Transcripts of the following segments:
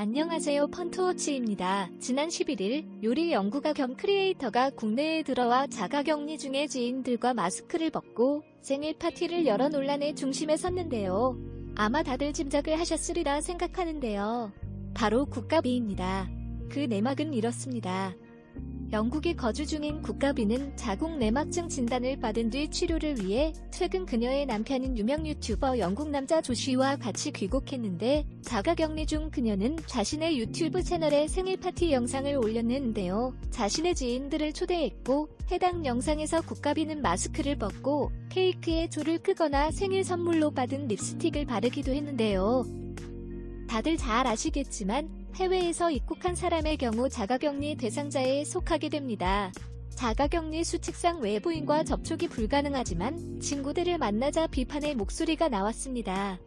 안녕하세요 펀트워치입니다. 지난 11일 요리 연구가 겸 크리에이터가 국내에 들어와 자가격리 중의 지인들과 마스크를 벗고 생일 파티를 열어 논란의 중심에 섰는데요. 아마 다들 짐작을 하셨으리라 생각하는데요. 바로 국가비입니다. 그 내막은 이렇습니다. 영국에 거주 중인 국가비는 자궁 내막증 진단을 받은 뒤 치료를 위해 최근 그녀의 남편인 유명 유튜버 영국 남자 조시와 같이 귀국했는데 자가격리 중 그녀는 자신의 유튜브 채널에 생일 파티 영상을 올렸는데요. 자신의 지인들을 초대했고 해당 영상에서 국가비는 마스크를 벗고 케이크에 조를 끄거나 생일 선물로 받은 립스틱을 바르기도 했는데요. 다들 잘 아시겠지만 해외에서 입국한 사람의 경우 자가격리 대상자에 속하게 됩니다. 자가격리 수칙상 외부인과 접촉이 불가능하지만 친구들을 만나자 비판의 목소리가 나왔습니다.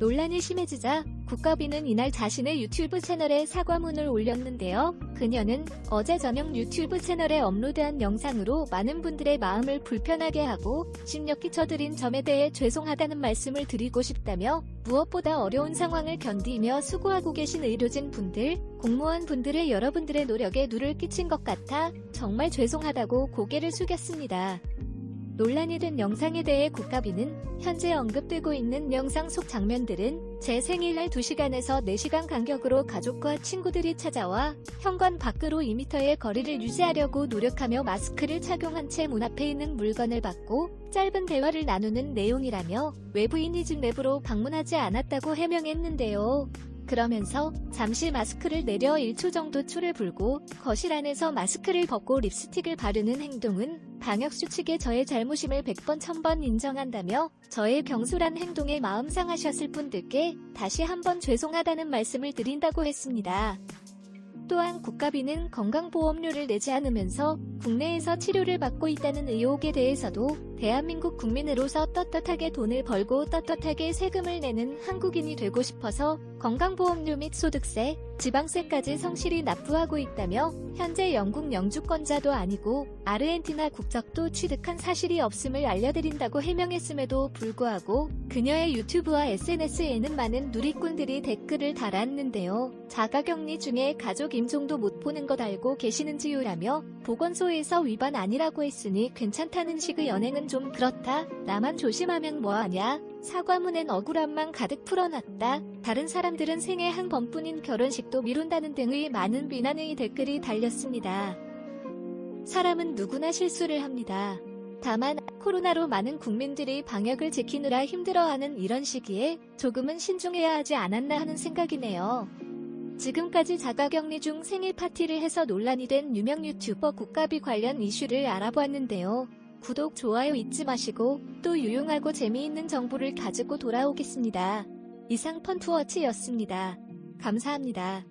논란이 심해지자 국가비는 이날 자신의 유튜브 채널에 사과문을 올렸는데요. 그녀는 어제 저녁 유튜브 채널에 업로드한 영상으로 많은 분들의 마음을 불편하게 하고 심력 끼쳐드린 점에 대해 죄송하다는 말씀을 드리고 싶다며 무엇보다 어려운 상황을 견디며 수고하고 계신 의료진 분들, 공무원 분들의 여러분들의 노력에 누를 끼친 것 같아 정말 죄송하다고 고개를 숙였습니다. 논란이 된 영상에 대해 국가비는 현재 언급되고 있는 영상 속 장면들은 제 생일날 2시간에서 4시간 간격으로 가족과 친구들이 찾아와 현관 밖으로 2m의 거리를 유지하려고 노력하며 마스크를 착용한 채 문 앞에 있는 물건을 받고 짧은 대화를 나누는 내용이라며 외부인이 집 내부로 방문하지 않았다고 해명했는데요. 그러면서 잠시 마스크를 내려 1초 정도 초를 불고 거실 안에서 마스크를 벗고 립스틱을 바르는 행동은 방역수칙의 저의 잘못임을 100번 1000번 인정한다며 저의 경솔한 행동에 마음 상하셨을 분들께 다시 한번 죄송하다는 말씀을 드린다고 했습니다. 또한 국가비는 건강보험료를 내지 않으면서 국내에서 치료를 받고 있다는 의혹에 대해서도 대한민국 국민으로서 떳떳하게 돈을 벌고 떳떳하게 세금을 내는 한국인이 되고 싶어서 건강보험료 및 소득세, 지방세까지 성실히 납부하고 있다며 현재 영국 영주권자도 아니고 아르헨티나 국적도 취득한 사실이 없음을 알려드린다고 해명했음에도 불구하고 그녀의 유튜브와 SNS에는 많은 누리꾼들이 댓글을 달았는데요. 자가격리 중에 가족 임종도 못 보는 것 알고 계시는지요라며 보건소에서 위반 아니라고 했으니 괜찮다는 식의 연행은 좀 그렇다. 나만 조심하면 뭐하냐. 사과문엔 억울함만 가득 풀어놨다. 다른 사람들은 생애 한 번뿐인 결혼식도 미룬다는 등의 많은 비난의 댓글이 달렸습니다. 사람은 누구나 실수를 합니다. 다만 코로나로 많은 국민들이 방역을 지키느라 힘들어하는 이런 시기에 조금은 신중해야 하지 않았나 하는 생각이네요. 지금까지 자가격리 중 생일 파티를 해서 논란이 된 유명 유튜버 국가비 관련 이슈를 알아보았는데요. 구독, 좋아요 잊지 마시고 또 유용하고 재미있는 정보를 가지고 돌아오겠습니다. 이상 펀투워치였습니다. 감사합니다.